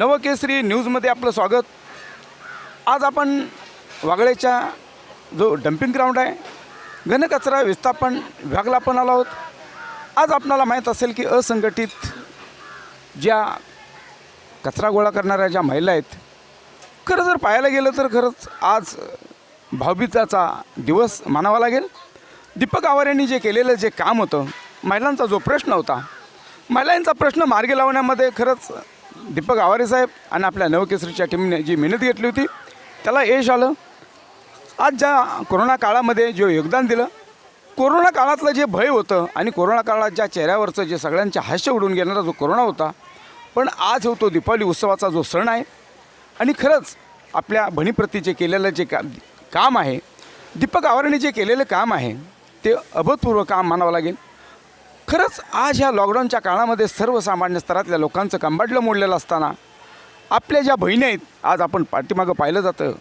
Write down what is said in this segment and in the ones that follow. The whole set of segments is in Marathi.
नवकेसरी न्यूजमध्ये आपलं स्वागत. आज आपण वागळेच्या जो डम्पिंग ग्राउंड आहे घनकचरा विस्थापन विभागला आपण आलो आहोत. आज आपणाला माहीत असेल की असंघटित ज्या कचरा गोळा करणाऱ्या ज्या महिला आहेत खरं जर पाहायला गेलं तर खरंच आज भाऊबीजाचा दिवस मानावा लागेल. दीपक आवारेंनी जे केलेलं जे काम होतं महिलांचा जो प्रश्न होता महिलांचा प्रश्न मार्गी लावण्यामध्ये खरंच दीपक आवारे साहेब आणि आपल्या नवकेसरीच्या टीमने जी मेहनत घेतली होती त्याला यश आलं. आज ज्या कोरोना काळामध्ये जे योगदान दिलं कोरोना काळातलं जे भय होतं आणि कोरोना काळात ज्या चेहऱ्यावरचं जे सगळ्यांचे हास्य उडून घेणारा जो कोरोना होता पण आज होतो दीपावली उत्सवाचा जो सण आहे आणि खरंच आपल्या बहिणीप्रती जे केलेलं जे का काम आहे दीपक आवारेने जे केलेलं काम आहे ते अभूतपूर्व काम मानावं लागेल. खरंच आज ह्या लॉकडाऊनच्या काळामध्ये सर्वसामान्य स्तरातल्या लोकांचं कंबाडलं मोडलेलं असताना आपल्या ज्या बहिणी आहेत आज आपण पाठीमागं पाहिलं जातं.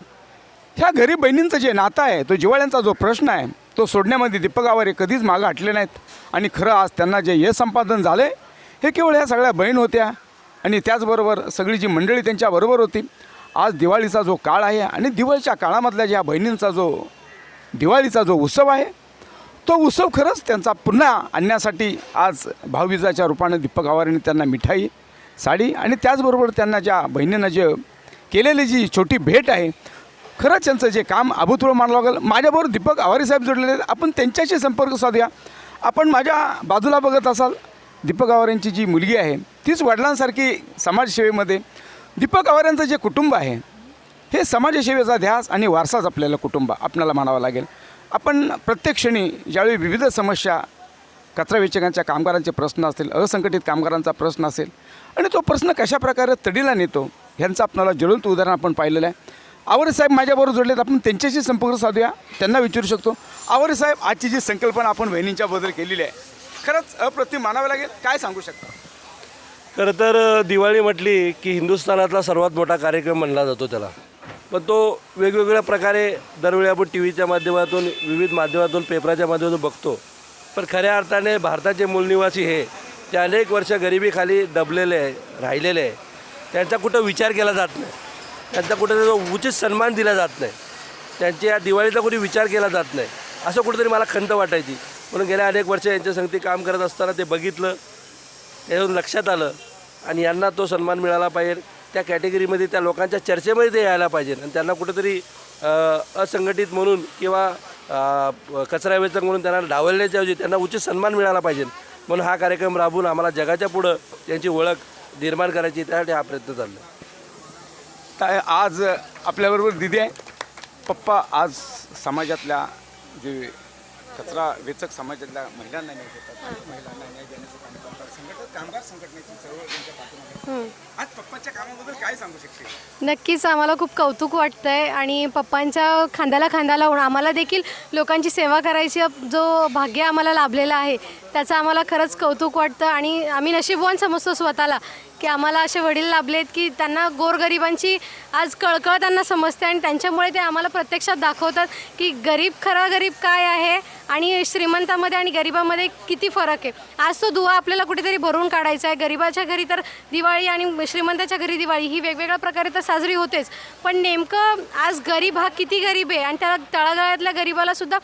ह्या गरीब बहिणींचं जे नातं आहे तो जिवाळ्यांचा जो प्रश्न आहे तो सोडण्यामध्ये दीपक आवारे कधीच मागं हटले नाहीत. आणि खरं आज त्यांना जे यश संपादन झालं आहे हे केवळ ह्या सगळ्या बहीण होत्या. आणि त्याचबरोबर सगळी जी मंडळी त्यांच्याबरोबर होती. आज दिवाळीचा जो काळ आहे आणि दिवाळीच्या काळामधल्या ज्या बहिणींचा जो दिवाळीचा जो उत्सव आहे तो उत्सव खरंच त्यांचा पुन्हा आणण्यासाठी आज भाऊबीजाच्या रूपानं दीपक आवारेंनी त्यांना मिठाई साडी आणि त्याचबरोबर त्यांना ज्या बहिणींना जे केलेली जी छोटी भेट आहे खरंच त्यांचं जे काम अभूतपूर्व मानलं लागेल. माझ्याबरोबर दीपक आवारे साहेब जोडलेले आहेत. आपण त्यांच्याशी संपर्क साधूया. आपण माझ्या बाजूला बघत असाल दीपक आवारेंची जी मुलगी आहे तीच वडिलांसारखी समाजसेवेमध्ये. दीपक आवारेंचं जे कुटुंब आहे हे समाजसेवेचा ध्यास आणि वारसाच आपल्याला कुटुंब आपल्याला मानावा लागेल. आपण प्रत्येक क्षणी ज्यावेळी विविध समस्या कचरा वेचकांच्या कामगारांचे प्रश्न असतील असंघटित कामगारांचा प्रश्न असेल आणि तो प्रश्न कशाप्रकारे तडीला नेतो ह्यांचं आपणाला ज्वलंत उदाहरण आपण पाहिलेलं आहे. आवरे साहेब माझ्याबरोबर जोडलेत आपण त्यांच्याशी संपर्क साधूया त्यांना विचारू शकतो. आवरे साहेब आजची जी संकल्पना आपण वहिनींच्याबद्दल केलेली आहे खरंच अप्रतिम मानावं लागेल काय सांगू शकता? खरं तर दिवाळी म्हटली की हिंदुस्थानातला सर्वात मोठा कार्यक्रम म्हणला जातो त्याला. पण तो वेगवेगळ्या प्रकारे दरवेळी आपण टी व्हीच्या माध्यमातून विविध माध्यमातून पेपराच्या माध्यमातून बघतो. पण खऱ्या अर्थाने भारताचे मूलनिवासी हे ते अनेक वर्ष गरिबीखाली दबलेले आहे राहिलेले आहे त्यांचा कुठं विचार केला जात नाही. त्यांचा कुठं त्याचा उचित सन्मान दिला जात नाही. त्यांच्या दिवाळीचा कुठे विचार केला जात नाही. असं कुठेतरी मला खंत वाटायची. म्हणून गेल्या अनेक वर्ष यांच्या संगती काम करत असताना ते बघितलं. त्याच्यातून लक्षात आलं. आणि यांना तो सन्मान मिळाला पाहिजे. त्या कॅटेगरीमध्ये त्या लोकांच्या चर्चेमध्ये ते यायला पाहिजे आणि त्यांना कुठेतरी असंघटित म्हणून किंवा कचरा वेचक म्हणून त्यांना डावलण्याच्या ऐवजी त्यांना उचित सन्मान मिळाला पाहिजे. म्हणून हा कार्यक्रम राबवून आम्हाला जगाच्या पुढं त्यांची ओळख निर्माण करायची त्यासाठी हा प्रयत्न चालला काय आज आपल्याबरोबर दिदी आहे. पप्पा आज समाजातल्या जे कचरा वेचक समाजातल्या महिलांना न्याय देतात. महिलांना न्याय देण्याचं काम करतात. संघटन कामगार संघटनेची चळवळ त्यांच्या पाठीमागे. आज पप्पाच्या कामाबद्दल काय सांगू शकशील? नक्कीच आम्हाला खूप कौतुक वाटतं आहे आणि पप्पांच्या खांद्याला खांदा लावून आम्हाला देखील लोकांची सेवा करायची जो भाग्य आम्हाला लाभलेला आहे त्याचं आम्हाला खरंच कौतुक वाटतं आणि आम्ही नशीबवान समजतो स्वतःला की आम्हाला असे वडील लाभलेत की त्यांना गोरगरिबांची आज कळकळ त्यांना समजते आणि त्यांच्यामुळे ते आम्हाला प्रत्यक्षात दाखवतात की गरीब खरा गरीब काय आहे आणि श्रीमंतामध्ये आणि गरिबामध्ये किती फरक आहे. आज तो दुवा आपल्याला कुठेतरी भरून काढायचा आहे. गरिबाच्या घरी तर दिवाळी आणि श्रीमंताच्या घरी दिवाळी ही वेगवेगळ्या प्रकारे तर साजरी होतेच. पण नेमकं आज गरीब हा किती गरीब आहे? आणि त्या तळागाळातल्या गरिबालासुद्धा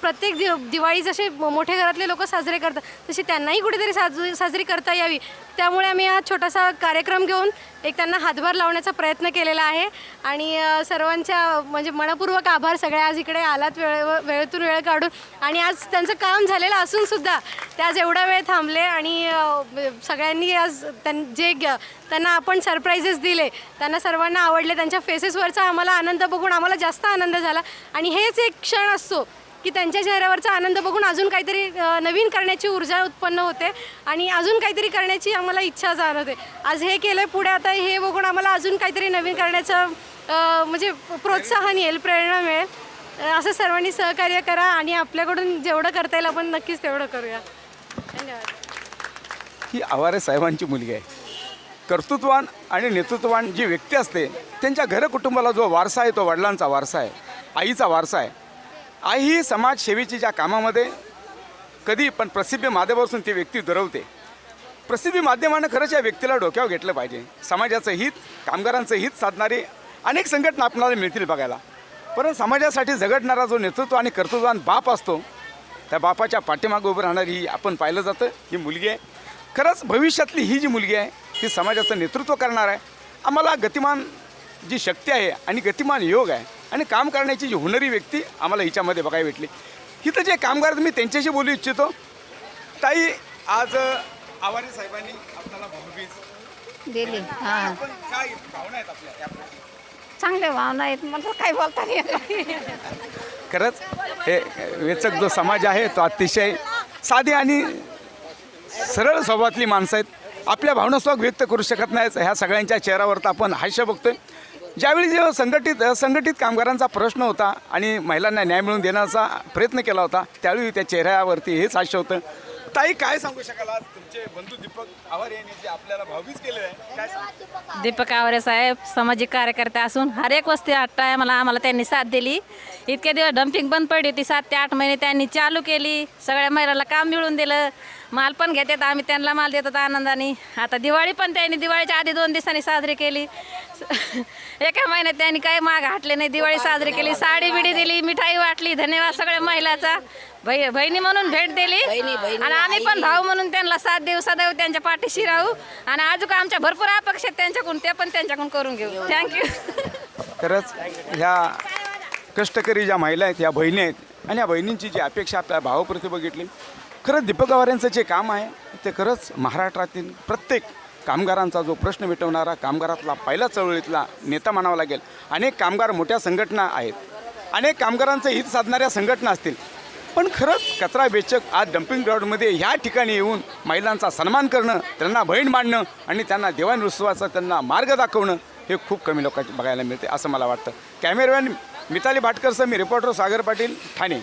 प्रत्येक दि दिवाळी जसे मोठ्या घरातले लोक साजरे करतात तशी त्यांनाही कुठेतरी साजरी साजरी करता यावी. त्यामुळे आम्ही हा छोटासा कार्यक्रम घेऊन एक त्यांना हातभार लावण्याचा प्रयत्न केलेला आहे. आणि सर्वांच्या म्हणजे मनपूर्वक आभार. सगळ्या आज इकडे आलात वेळ वेळेतून वेळ काढून. आणि आज त्यांचं काम झालेलं असूनसुद्धा ते आज एवढा वेळ थांबले आणि सगळ्यांनी आज त्यां जे ग- त्यांना आपण सरप्राईजेस दिले त्यांना सर्वांना आवडले त्यांच्या फेसेसवरचा आम्हाला आनंद बघून आम्हाला जास्त आनंद झाला. आणि हेच एक क्षण असतो की त्यांच्या चेहऱ्यावरचा आनंद बघून अजून काहीतरी नवीन करण्याची ऊर्जा उत्पन्न होते आणि अजून काहीतरी करण्याची आम्हाला इच्छा जाणवते. आज हे केलं पुढे आता हे बघून आम्हाला अजून काहीतरी नवीन करण्याचं म्हणजे प्रोत्साहन येईल प्रेरणा मिळेल. असं सर्वांनी सहकार्य करा आणि आपल्याकडून जेवढं करता येईल आपण नक्कीच तेवढं करूया. धन्यवाद. ही आवारे साहेबांची मुलगी आहे. कर्तृत्वान आणि नेतृत्वान जी व्यक्ती असते त्यांच्या घर कुटुंबाला जो वारसा आहे तो वडिलांचा वारसा आहे आईचा वारसा आहे. आई ही समाजसेवेची ज्या कामामध्ये कधी पण प्रसिद्ध माध्यमापासून ती व्यक्ती दुरवते. प्रसिद्धी माध्यमानं खरंच या व्यक्तीला डोक्यावर घेतलं पाहिजे. समाजाचं हित कामगारांचं हित साधणारी अनेक संघटना आपल्याला मिळतील बघायला. परंतु समाजासाठी झगडणारा जो नेतृत्व आणि कर्तृत्वान बाप असतो त्या बापाच्या पाठीमागं उभं राहणारी ही आपण पाहिलं जातं ही मुलगी आहे. खरंच भविष्यातली ही जी मुलगी आहे ती समाजाचं नेतृत्व करणार आहे. आम्हाला गतिमान जी शक्ती आहे आणि गतिमान योग आहे आणि काम करण्याची जी हुनरी व्यक्ती आम्हाला हिच्यामध्ये बघायला भेटली. हिथं जे कामगार मी त्यांच्याशी बोलू इच्छितो ताई आज आवारी साहेबांनी आपल्याला भाऊबीज दिली हां. काय भावना आहेत आपल्या याप्रती? चांगले भावना आहेत मला काही बोलता. खरंच हे वेचक जो समाज आहे तो अतिशय साधी आणि सरळ स्वभावातली माणसं आहेत. आपल्या भावना सुद्धा व्यक्त करू शकत नाहीत. ह्या सगळ्यांच्या चेहऱ्यावर तर आपण हास्य बघतोय. ज्यावेळी जेव्हा संघटित संघटित कामगारांचा प्रश्न होता आणि महिलांना न्याय मिळवून देण्याचा प्रयत्न केला होता त्यावेळी त्या चेहऱ्यावरती हेच हास्य होतं. ताई काय सांगू शकाल? आज तुमचे बंधू दीपक आवार यांनी जे आपल्याला भाऊबीज केले आहे काय सांगू? दीपक आवरे साहेब सामाजिक कार्यकर्ते असून हर एक वस्ती आठ टायमाला आम्हाला त्यांनी साथ दिली. इतके दिवस डम्पिंग बंद पडली होती. सात ते आठ महिने त्यांनी चालू केली. सगळ्या महिलाला काम मिळून दिलं. माल पण घेतात आम्ही त्यांना माल देतात आनंदाने. आता दिवाळी पण त्यांनी दिवाळीच्या आधी दोन दिवसांनी साजरी केली. एका महिन्यात त्यांनी काही माग हाटले नाही. दिवाळी साजरी केली साडी बिडी दिली मिठाई वाटली. धन्यवाद सगळ्या महिलाचा. बहि बहिणी म्हणून भेट दिली. आणि आम्ही पण भाऊ म्हणून त्यांना सात दिवस सदैव त्यांच्या पाठीशी राहू. आणि अजून आमच्या भरपूर अपेक्षा आहेत त्यांच्याकडून ते पण त्यांच्याकडून करून घेऊ. थँक्यू खरंच ह्या कष्टकरी ज्या महिला आहेत ह्या बहिणी आहेत आणि या बहिणींची जी अपेक्षा आपल्या भावाप्रती बघितली खरंच दीपक आवार यांचं जे काम आहे ते खरंच महाराष्ट्रातील प्रत्येक कामगारांचा जो प्रश्न मिटवणारा कामगारातला पहिला चळवळीतला नेता म्हणावा लागेल. अनेक कामगार मोठ्या संघटना आहेत. अनेक कामगारांचं हित साधणाऱ्या संघटना असतील. पण खरंच कचरा वेचक आज डम्पिंग ग्राउंडमध्ये ह्या ठिकाणी येऊन महिलांचा सन्मान करणं त्यांना बहीण मांडणं आणि त्यांना दिवाण उत्सवाचा त्यांना मार्ग दाखवणं हे खूप कमी लोकांचे बघायला मिळते असं मला वाटतं. कॅमेरामॅन मिताली भाटकरसह मी रिपोर्टर सागर पाटील ठाणे.